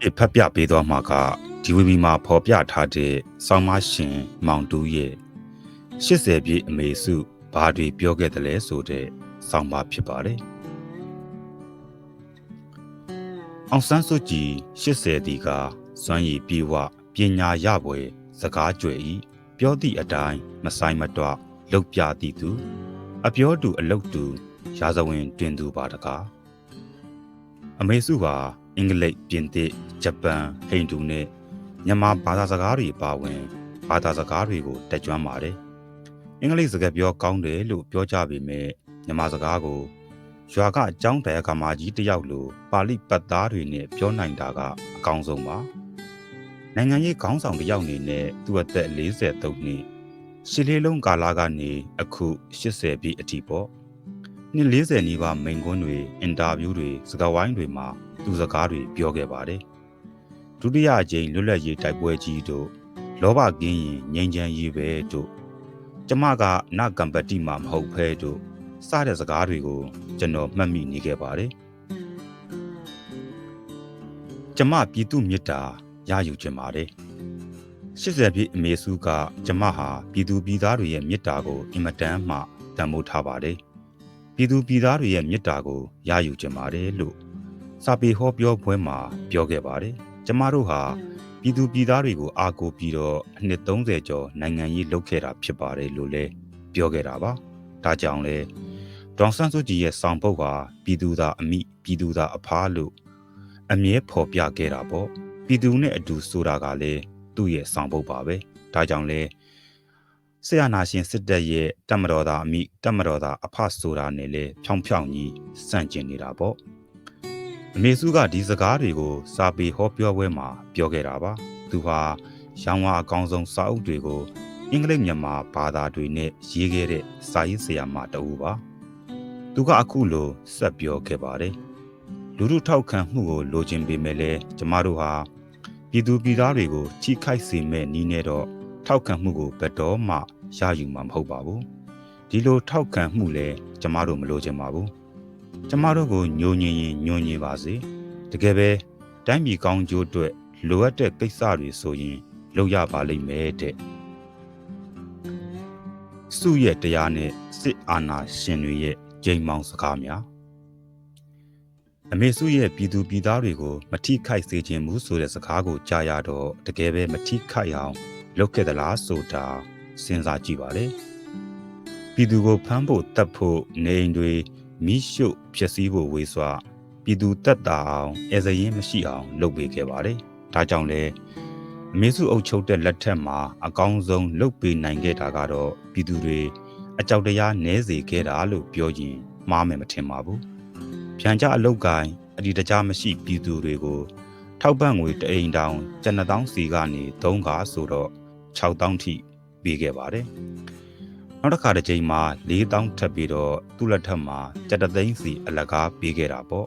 ဒီဖတ်ပြပေးသွားမှာကဒီဝီဘီမှာဖော်ပြထားတဲ့ဆောင်းမရှင်မောင်တူးရဲ့80ပြည့်အမေစုဘာတွေပြောခဲ့တယ်လဲဆိုတဲ့ဆောင်းပါဖြစ်ပါတယ်။အောင်ဆန်းစုကြည်80တီကစွမ်းရည်ပြေဝပညာရပွဲစကားကြွယ်ဤပြောသည့်အတိုင်းမဆိုင်မတော့လှုပ်ပြသည့်သူ အပြောတူအလုတ်တူရာဇဝင်တွင်သူပါတကား အမေစုဟာအင်္ဂလိပ်ပြင်သစ်ဂျပန်ဟိန္ဒူနဲ့မြန်မာဘာသာစကားတွေပါဝင်ဘာသာစကားတွေကိုတက်ကြွပါတယ်အင်္ဂလိပ်စကားပြောကောင်းတယ်လို့ပြောကြပေမဲ့မြန်မာစကားကိုရွာကအကြောင်းတရားကမာကြီးတယောက်လိုပါဠိပတ်သားတွေနဲ့ပြောနိုင်တာကအကောင်းဆုံးပါနိုင်ငံရေးခေါင်းဆောင်တစ်ယောက်အနေနဲ့သူ့အသက်43နှစ်ရှစ်လေးလုံးကာလကနေအခု80ပြည့်အထိပေါ့ နှစ်40နီးပါးမိန်ကွန်းတွေအင်တာဗျူးတွေစကားဝိုင်းတွေမှာသူစကားတွေပြောခဲ့ပါတယ်ဒုတိယအကြိမ်လွတ်လပ်ရေးတိုက်ပွဲကြီးတို့လောဘကင်းရင်ငြိမ်းချမ်းရေးပဲတို့ကျမကနကံပတိမှာမဟုတ်ဖဲတို့စတဲ့စကားတွေကိုကျွန်တော်မှတ်မိနေခဲ့ပါတယ်ကျမပြည်သူမြတ်တာရယူခြင်းပါတယ်80ပြည့်အမေစုကကျမဟာပြည်သူပြည်သားတွေရဲ့မေတ္တာကိုအင်မတန်မှတန်ဖိုးထားပါတယ် ပြည်သူပြည်သားတွေရဲ့မေတ္တာကိုရယူခြင်းပါတယ်လို့စာပေဟောပြောပွဲမှာပြောခဲ့ပါတယ်ကျမတို့ဟာပြည်သူပြည်သားတွေကိုအားကိုးပြီးတော့အနှစ်30ကျော်နိုင်ငံရေးလုပ်ခဲ့တာဖြစ်ပါတယ်လို့လည်းပြောခဲ့တာပါဒါကြောင့်လဲဒေါန်ဆန်းစုကြည်ရဲ့ဆောင်ပုတ်ဟာပြည်သူသားအမိပြည်သူသားအဖားလို့အမြဲဖော်ပြခဲ့တာပေါ့ပြည်သူနဲ့အတူဆိုတာကလည်းသူ့ရဲ့ဆောင်ပုတ်ပါပဲဒါကြောင့်လဲ ဆရာနာရှင်စစ်တပ်ရဲ့တမတော်သားအမိတမတော်သားအဖဆိုတာနဲ့လဲဖြောင်ဖြောင်ကြီးစန့်ကျင်နေတာပေါ့အမေစုကဒီစကားတွေကို စာပေဟောပြောပွဲမှာပြောခဲ့တာပါသူဟာရောင်းဝါအကောင်းဆုံးစာအုပ်တွေကိုအင်္ဂလိပ်မြန်မာဘာသာတွေနဲ့ရေးခဲ့တဲ့စာရေးဆရာမတဦးပါသူကအခုလိုဆက်ပြောခဲ့ပါတယ်လူထုထောက်ခံမှုကိုလိုချင်ပေမဲ့လည်းကျမတို့ဟာပြည်သူပြည်သားတွေကိုချိခိုက်စေမဲ့နီးနေတော့ ထောက်ခံမှုကိုဘယ်တော့မှရယူမှာမဟုတ်ပါဘူးဒီလိုထောက်ခံမှုလည်းကျမတို့မလိုချင်ပါဘူးကျမတို့ကိုညိုညင်ရင်ညိုညင်ပါစေတကယ်ပဲတိုင်းပြည်ကောင်းကျိုးအတွက်လိုအပ်တဲ့ကိစ္စတွေဆိုရင်လုပ်ရပါလိမ့်မယ်တဲ့စုရဲ့တရားနဲ့စစ်အာဏာရှင်တွေရဲ့ကြိမ်မောင်စကားများအမေစုရဲ့ပြည်သူပြည်သားတွေကိုမထိခိုက်စေခြင်းမူဆိုတဲ့စကားကိုကြားရတော့တကယ်ပဲမထိခိုက်အောင် လုပ်ခဲ့သလားဆိုတာစဉ်းစားကြည့်ပါလေပြည်သူကိုဖမ်းဖို့တတ်ဖို့နေအိမ်တွေမိရှုဖြစ်စည်းဖို့ဝေစွာပြည်သူတက်တာအောင်အဲဇရင်မရှိအောင်လုပ်ပေးခဲ့ပါတယ်ဒါကြောင့်လဲအမေစုအုပ်ချုပ်တဲ့လက်ထက်မှာအကောင်းဆုံးလုပ်ပေးနိုင်ခဲ့တာကတော့ပြည်သူတွေအကြောက်တရားနည်းစေခဲ့တာလို့ပြောရင်မှားမယ်မထင်ပါဘူး။ဖြန်ကြအလုတ်ကိုင်းအဒီတကြားမရှိပြည်သူတွေကိုထောက်ပံ့ငွေတအိမ်တောင်ကျန်တောင်းစီကနေ3ကားဆိုတော့ 6000ထိပေးခဲ့ပါတယ်။နောက်တစ်ခါတစ်ချိန်မှာ4000ထပ်ပြီးတော့သူ့လက်ထက်မှာကျက်တသိန်းစီအလကားပေးခဲ့တာပေါ့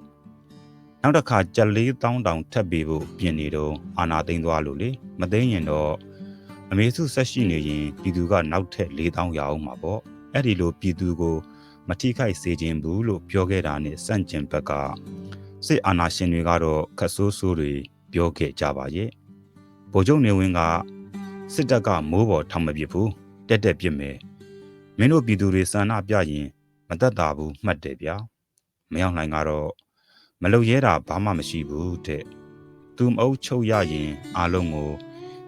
။နောက်တစ်ခါကျက်4000တောင်ထပ်ပေးဖို့ပြင်နေတော့အာနာသိန်းသွားလို့လေမသိရင်တော့အမေစုဆက်ရှိနေရင်ပြည်သူကနောက်ထပ်4000ရအောင်မှာပေါ့။အဲ့ဒီလိုပြည်သူကိုမထိခိုက်စေခြင်းဘူးလို့ပြောခဲ့တာနဲ့စန့်ကျင်ဘက်ကစစ်အာဏာရှင်တွေကတော့ခတ်ဆိုးဆိုးတွေပြောခဲ့ကြပါရဲ့ဗိုလ်ချုပ်နေဝင်းက စစ်တပ်ကမိုးပေါ်ထောင်မပစ်ဘူးတက်တက်ပစ်မယ်မင်းတို့ပြည်သူတွေစန္ဒပြရင် မတက်တာဘူးမှတ်တယ်ဗျာမရောက်နိုင်ကတော့မလုံရဲတာဘာမှမရှိဘူးတဲ့သူမအုပ်ချုပ်ရရင်အားလုံးကို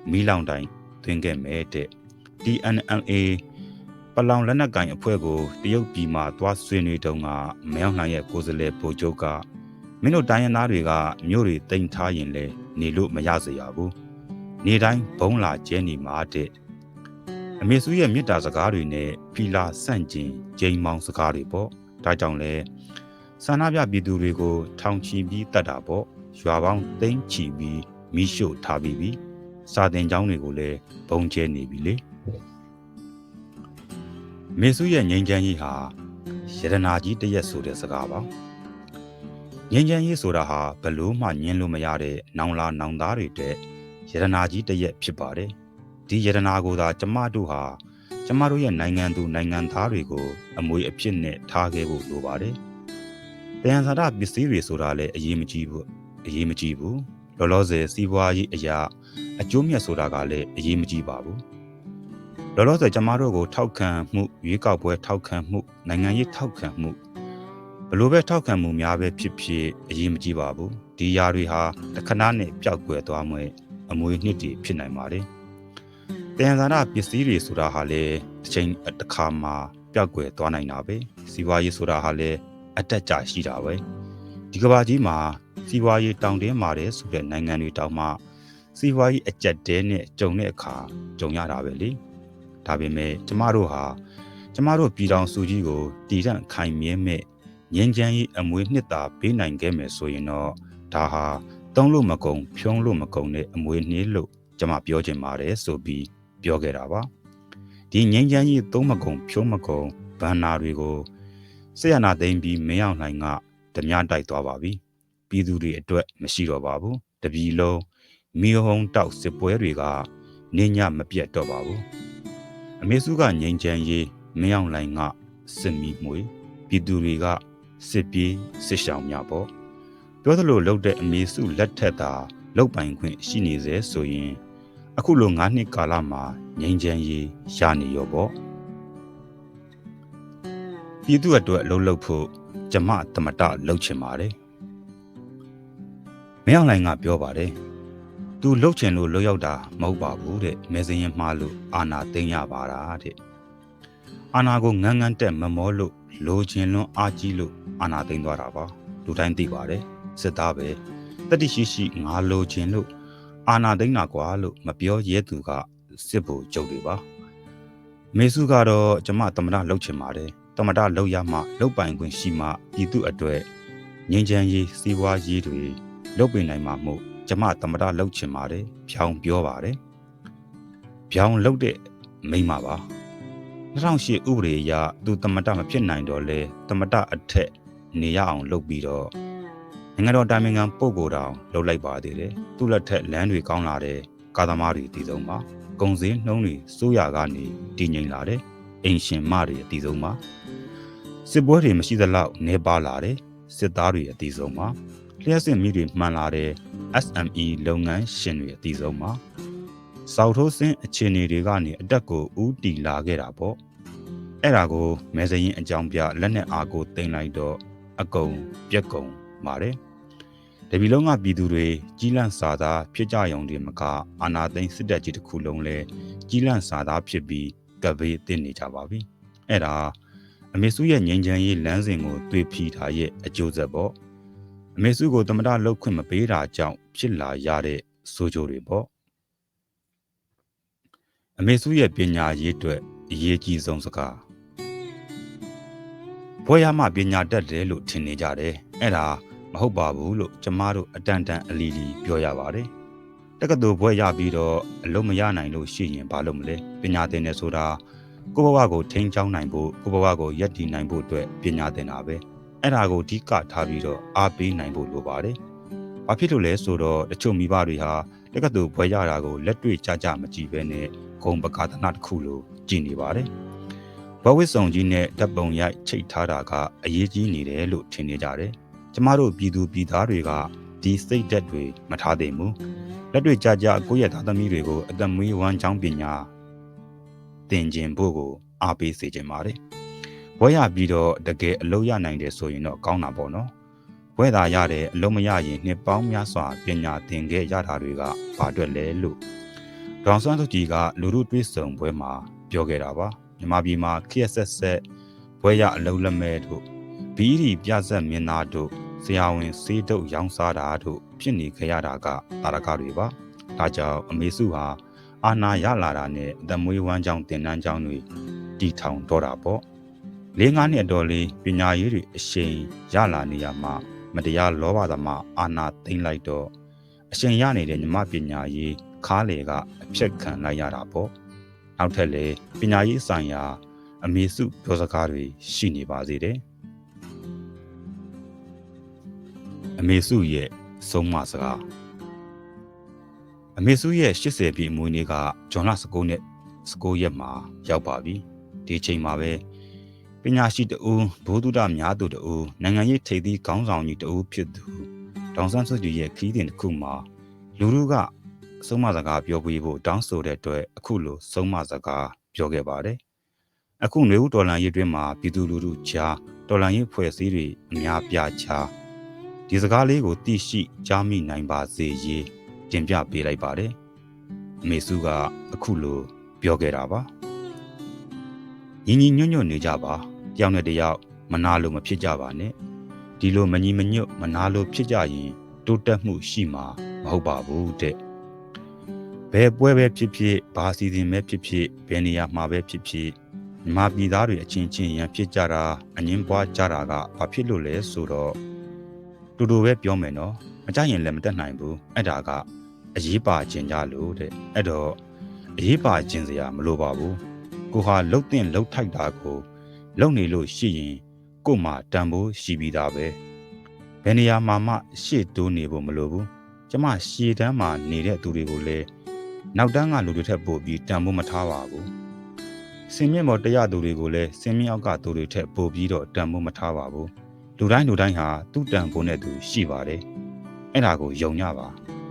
မီးလောင်တိုင်းသွင်းခဲ့မယ်တဲ့ DNLA ပလောင်လက်နက်ကင်အဖွဲ့ကိုတရုတ်ပြည်မှာသွားဆွေးနွေးတုန်းကမဲအောင်နိုင်ရဲ့ကိုယ်စားလှယ်ဗိုလ်ချုပ်ကမင်းတို့တိုင်းရင်းသားတွေကမြို့တွေတိမ်ထားရင်လဲနေလို့မရစေရဘူး နေတိုင်းဘုံလာကျဲနေမှာတဲ့အမေစုရဲ့မေတ္တာစကားတွေနဲ့ဖီလာဆန့်ကျင်ဂျိမ်းမောင်စကားတွေပေါ့ဒါကြောင့်လဲဆန္ဒပြပြည်သူတွေကိုထောင်ချီပြီးတတ်တာပေါ့ရွာပေါင်းသိမ်းချီပြီးမိရှို့ထားပြီးပြီစာတင်ကျောင်းတွေကိုလည်းဘုံကျဲနေပြီလေမေစုရဲ့ငိန်ချမ်းကြီးဟာယရနာကြီးတရက်ဆိုတဲ့စကားပါငိန်ချမ်းကြီးဆိုတာဟာဘလို့မှညင်းလို့မရတဲ့နောင်လာနောင်သားတွေတဲ့ ယရနာကြီးတရက်ဖြစ်ပါတယ်ဒီယရနာကိုသာကျမတို့ဟာကျမတို့ရဲ့နိုင်ငံသူနိုင်ငံသားတွေကိုအမွေအဖြစ်နဲ့ထားခဲ့ဖို့လိုပါတယ်တယံဇာတပစ္စည်းတွေဆိုတာလည်းအရေးမကြီးဘူးအရေးမကြီးဘူးလောလောဆယ်စီးပွားရေးအရာအကျိုးမြတ်ဆိုတာကလည်းအရေးမကြီးပါဘူးလောလောဆယ်ကျမတို့ကိုထောက်ခံမှုရွေးကောက်ပွဲထောက်ခံမှုနိုင်ငံရေးထောက်ခံမှုဘလို့ပဲထောက်ခံမှုများပဲဖြစ်ဖြစ်အရေးမကြီးပါဘူးဒီຢာတွေဟာတခဏနဲ့ပျောက်ကွယ်သွားမယ် အမွေနှစ်တွေဖြစ်နိုင်ပါတယ်တယံဇာနာပစ္စည်းတွေဆိုတာဟာလေတစ်ချိန်တစ်ခါမှာပျောက်ကွယ်သွားနိုင်တာပဲစီးပွားရေးဆိုတာဟာလေအတက်ကြရှိတာပဲဒီကဘာကြီးမှာစီးပွားရေးတောင်တင်းမာတယ်ဆိုတဲ့နိုင်ငံတွေတောင်မှစီးပွားရေးအကျက်တဲနဲ့ကြုံတဲ့အခါကြုံရတာပဲလေဒါပေမဲ့ကျမတို့ဟာကျမတို့ပြည်တော်စုကြီးကိုတည်တံ့ခိုင်မြဲမဲ့ငြင်းချမ်းရေးအမွေနှစ်သာပေးနိုင်ခဲ့မယ်ဆိုရင်တော့ဒါဟာ တုံးလို့မကုံဖြုံးလို့မကုံတဲ့အမွေနှင်းလို့ကျွန်မပြောချင်ပါတယ်ဆိုပြီးပြောခဲ့တာပါဒီငြိမ်းချမ်းရေးသုံးမကုံဖြုံးမကုံဘန်နာတွေကိုဆေးရနာသိမ့်ပြီးမင်းအောင်လှိုင်ကဓမြတိုက်သွားပါပြီပြည်သူတွေအတွက်မရှိတော့ပါဘူးတပြည်လုံးမီးဟုံးတောက်စစ်ပွဲတွေကနေညမပြတ်တော့ပါဘူးအမေစုကငြိမ်းချမ်းရေးမင်းအောင်လှိုင်ကစစ်မီမွေပြည်သူတွေကစစ်ပြေးစစ်ရှောင်များပေါ့ ပြောသလိုလှုပ်တဲ့အမေစုလက်ထက်သာလှုပ်ပိုင်ခွင့်ရှိနေစေဆိုရင်အခုလို9နှစ်ကာလမှာငြိမ်းချမ်းရေးရနေရောပေါ့ပြည်သူအတွက်လှုပ်လှုပ်ဖို့ကျမတမတလှုပ်ချင်ပါတယ်မင်းအောင်လိုင်ကပြောပါတယ်သူလှုပ်ချင်လို့လှုပ်ရောက်တာမဟုတ်ပါဘူးတဲ့မဲစင်းရင်မှားလို့အာနာသိမ့်ရပါတာတဲ့အာနာကိုငန်းငန်းတက်မမောလို့လိုချင်လွန်းအားကြီးလို့အာနာသိမ့်သွားတာပါလူတိုင်းသိပါတယ် စစ်သားပဲတတိရှိရှိငါလိုချင်လို့အာနာသိမ့်တာကွာလို့မပြောရဲသူကစစ်ဖို့ကြုတ်တွေပါမေစုကတော့ကျမတမတာလှုပ်ချင်ပါတယ်တမတာလှုပ်ရမှလှုပ်ပိုင်ခွင့်ရှိမှပြည်သူအတွက်ငြိမ်းချမ်းရေးစီးပွားရေးတွေလှုပ်ပင်နိုင်မှာမို့ကျမတမတာလှုပ်ချင်ပါတယ်ဖြောင်းပြောပါတယ်ဖြောင်းလှုပ်တဲ့မိမပါ2008ဥပဒေအရသူတမတာမဖြစ်နိုင်တော့လဲတမတာအထက်နေရအောင်လုပ်ပြီးတော့ နိုင်ငံတော်တာမင်ခံပုဂ္ဂိုလ်တောင်လှုပ်လိုက်ပါသေးတယ်သူ့လက်ထက်လမ်းတွေကောင်းလာတယ်ကာသမားတွေတည်ဆုံးပါကုံစင်းနှုံးတွေစိုးရကနေတည်ငြိမ်လာတယ်အိမ်ရှင်မတွေအတည်ဆုံးပါစစ်ပွဲတွေမရှိသလောက်နေပါလာတယ်စစ်သားတွေအတည်ဆုံးပါလျှက်စစ်မိတွေမှန်လာတဲ့ SME လုပ်ငန်းရှင်တွေအတည်ဆုံးပါစောက်ထိုးစင်းအခြေအနေတွေကနေအတက်ကိုဥတီလာခဲ့တာပေါ့အဲ့ဒါကိုမဲစရင်အကြောင်းပြလက်နဲ့အားကိုတင်လိုက်တော့အကုန်ပြက်ကုန်ပါတယ် တပီလုံးကပြည်သူတွေကြီးလန့်စာသားဖြစ်ကြရုံတွေမကအာနာသိန်းစစ်တပ်ကြီးတစ်ခုလုံးလဲကြီးလန့်စာသားဖြစ်ပြီးကဘေးတင်နေကြပါပြီအဲ့ဒါအမေစုရဲ့ငြိမ်းချမ်းရေးလမ်းစဉ်ကိုတွေ့ဖီထားရဲ့အကျိုးဆက်ပေါ့အမေစုကိုတမတလောက်ခွင့်မပေးတာကြောင့်ဖြစ်လာရတဲ့ဆိုးကျိုးတွေပေါ့အမေစုရဲ့ပညာရေးအတွက်အရေးကြီးဆုံးစကားဘွဲရမှပညာတတ်တယ်လို့ထင်နေကြတယ်အဲ့ဒါ မဟုတ်ပါဘူးလို့ကျမတို့အတန်တန်အလီလီပြောရပါတယ်တက္ကသိုလ်ဘွဲရပြီးတော့အလုံးမရနိုင်လို့ရှိရင်ဘာလို့မလဲပညာသင်နေဆိုတာကိုဘဝကိုထိန်းချောင်းနိုင်ဖို့ကိုဘဝကိုယက်တည်နိုင်ဖို့အတွက်ပညာသင်တာပဲအဲ့ဒါကိုအဓိကထားပြီးတော့အားပေးနိုင်ဖို့လိုပါတယ်ဘာဖြစ်လို့လဲဆိုတော့တချို့မိဘတွေဟာတက္ကသိုလ်ဘွဲရတာကိုလက်တွေ့ကြကြမကြည့်ဘဲနဲ့ဂုံပကာသနာတစ်ခုလိုကြည်နေပါတယ်ဘဝစ်ဆောင်ကြီးနဲ့တပ်ပုံရိုက်ချိတ်ထားတာကအရေးကြီးနေတယ်လို့ထင်နေကြတယ် ကျမတို့ပြည်သူပြည်သားတွေကဒီစိတ်ဓာတ်တွေမထားသင့်ဘူးလက်တွေ့ကြကြကိုယ့်ရဲ့သားသမီးတွေကိုအသက်မွေးဝမ်းကြောင်းပညာသင်ခြင်းဖို့ကိုအားပေးစေချင်ပါတယ်ဘွဲရပြီးတော့တကယ်အလုပ်ရနိုင်တယ်ဆိုရင်တော့ကောင်းတာပေါ့နော်ဘွဲသာရတဲ့အလုံးမရရင်နှစ်ပေါင်းများစွာပညာသင်ခဲ့ရတာတွေကဘာအတွက်လဲလို့ဒေါန်ဆန်းသူကြီးကလူမှုတွေးဆုံပွဲမှာပြောခဲ့တာပါမြန်မာပြည်မှာခရက်ဆက်ဆက်ဘွဲရအလုံးလက်မဲ့တို့ဘီဒီပြဆက်မြင်သားတို့ ဆရာဝန်စေးတုပ်ရောင်းစားတာတို့ဖြစ်နေခဲ့ရတာကတာရကတွေပါဒါကြောင့်အမေစုဟာအာနာရလာတာနဲ့အသက်မွေးဝမ်းကြောင်းတင်နန်းကြောင်းတွေတီထောင်တော့တာပေါ့လေးငါးနှစ်အတော်လေးပညာရေးတွေအရှိန်ရလာနေရမှာမတရားလောဘသမားအာနာသိမ့်လိုက်တော့အရှင်ရနေတဲ့ညီမပညာရေးခါးလေကအဖြက်ခံလိုက်ရတာပေါ့နောက်ထပ်လေပညာရေးဆိုင်ရာ အမေစုပြောစကားတွေရှိနေပါသေးတယ် အမေစုရဲ့ဆုံးမစကားအမေစုရဲ့80ပြည့်အမွေးနေ့ကဂျွန်လ19နှစ်19ရက်မှာရောက်ပါပြီဒီချိန်မှာပဲပညာရှိတဦးဘိုးတုဒများသူတဦးနိုင်ငံရေးထိပ်သီးခေါင်းဆောင်ကြီးတဦးဖြစ်သူဒေါန်ဆန်းစုကြည်ရဲ့ခီးတင်တစ်ခုမှာလူလူကဆုံးမစကားပြောပြီးဖို့တောင်းဆိုတဲ့အတွက်အခုလိုဆုံးမစကားပြောခဲ့ပါတယ်။အခုနေဦးဒေါ်လာရေးတွင်းမှာပြည်သူလူထုကြားဒေါ်လာရေးဖွဲ့စည်းတွေအများပြားချာ ဒီစကားလေးကိုသိရှိကြားမိနိုင်ပါစေရေးတင်ပြပေးလိုက်ပါတယ်။အမေစုကအခုလိုပြောခဲ့တာပါ။ညီညီညွတ်ညွတ်နေကြပါတယောက်နဲ့တယောက်မနာလို့မဖြစ်ကြပါနဲ့ဒီလိုမညီမညွတ်မနာလို့ဖြစ်ကြရင်တိုးတက်မှုရှိမှာမဟုတ်ပါဘူးတဲ့ဘယ်ပွဲပဲဖြစ်ဖြစ်ဘာစီစဉ်ပဲဖြစ်ဖြစ်ဘယ်နေရာမှာပဲဖြစ်ဖြစ်မြန်မာပြည်သားတွေအချင်းချင်းရန်ဖြစ်ကြတာအငင်းပွားကြတာကဘာဖြစ်လို့လဲဆိုတော့ တူတူပဲပြောမယ်နော်မကြရင်လည်းမတက်နိုင်ဘူးအဲ့ဒါကအရေးပါခြင်းကြလို့တဲ့အဲ့တော့အရေးပါခြင်းစရာမလိုပါဘူးကိုဟာလှုပ်တဲ့လှုပ်ထိုက်တာကိုလုံနေလို့ရှိရင်ကို့မှာတန်ဖိုးရှိပြီးသားပဲဘယ်နေရာမှာမှရှေ့တိုးနေဖို့မလိုဘူးကျမရှေ့တန်းမှာနေတဲ့သူတွေကိုလည်းနောက်တန်းကလူတွေထက်ပိုပြီးတန်ဖိုးမထားပါဘူးစင်မြင့်မော်တရားသူတွေကိုလည်းစင်မြင့်အောက်ကသူတွေထက်ပိုပြီးတော့တန်ဖိုးမထားပါဘူး လူတိုင်းလူတိုင်းဟာသူ့တန်ဖိုးနဲ့သူရှိပါတယ်အဲ့ဒါကိုယုံကြပါ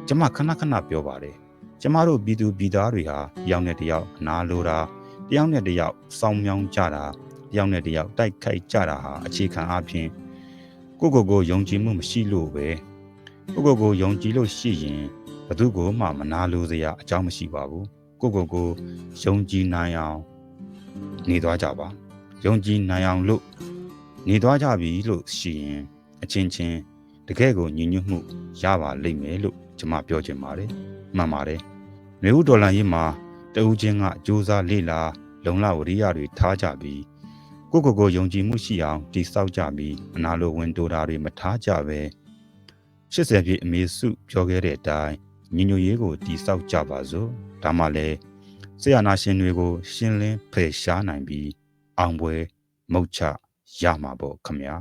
ကျမခဏခဏပြောပါတယ်ကျမတို့ပြည်သူပြည်သားတွေဟာတယောက်နဲ့တယောက်နားလိုတာတယောက်နဲ့တယောက်စောင်းမြောင်းကြတာတယောက်နဲ့တယောက်တိုက်ခိုက်ကြတာဟာအခြေခံအဖြစ်ကိုကိုကိုယုံကြည်မှုမရှိလို့ပဲကိုကိုကိုယုံကြည်လို့ရှိရင်ဘသူကိုမှမနာလိုစရာအကြောင်းမရှိပါဘူးကိုကိုကိုယုံကြည်နိုင်အောင် နေသွားကြပါယုံကြည်နိုင်အောင်လို့ နေသွားကြပြီလို့ရှိရင်အချင်းချင်းတကယ်ကိုညီညွတ်မှုရပါလိမ့်မယ်လို့ကျွန်မပြောချင်ပါတယ်မှန်ပါတယ်မျိုးဒေါ်လာရေးမှာတဦးချင်းကစ조사လေ့လာလုံလဝရိယတွေထားကြပြီးကိုကိုကိုယုံကြည်မှုရှိအောင်တိဆောက်ကြပြီးအနာလိုဝင်တိုးတာတွေမထားကြပဲ80ပြည့်အမေစုပြောခဲ့တဲ့အတိုင်းညီညွတ်ရေးကိုတိဆောက်ကြပါစို့ဒါမှလည်းဆရာနာရှင်တွေကို ရှင်းလင်းဖယ်ရှားနိုင်ပြီးအောင်ပွဲမုတ်ချ ရမှာပေါ့ခမညာ